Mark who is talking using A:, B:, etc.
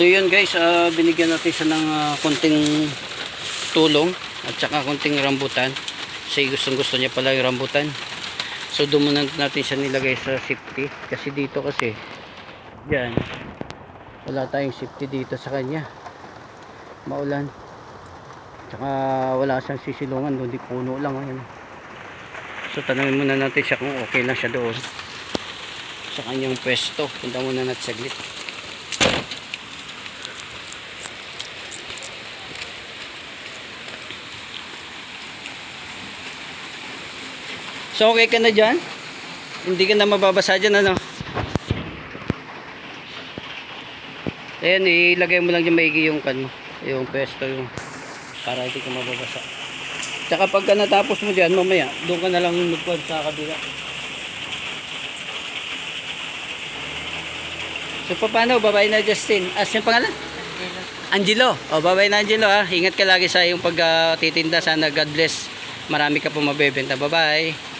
A: So yun guys, ah, binigyan natin siya ng ah, konting tulong at saka konting rambutan. Kasi gustong gusto niya pala yung rambutan. So doon muna natin siya nilagay sa safety. Kasi dito kasi, yan, wala tayong safety dito sa kanya. Maulan. Tsaka wala siyang sisilungan doon, di puno lang. Ayan. So tanongin muna natin siya kung okay lang siya doon. Sa kanyang pwesto. Punta muna natin saglit. So okay ka na dyan? Hindi ka na mababasa dyan ano? Ayan, ilagay mo lang dyan maigi yung kan mo. Yung pesto yung para hindi ka mababasa. Tsaka pagka natapos mo dyan, mamaya, doon ka na lang magpuan sa kabila. So paano, babae na Justin? Ah, siyang pangalan? Angelo. O, babay na Angelo ha. Ingat ka lagi sa iyong pagtitinda. Sana God bless. Marami ka po mabebenta. Bye-bye.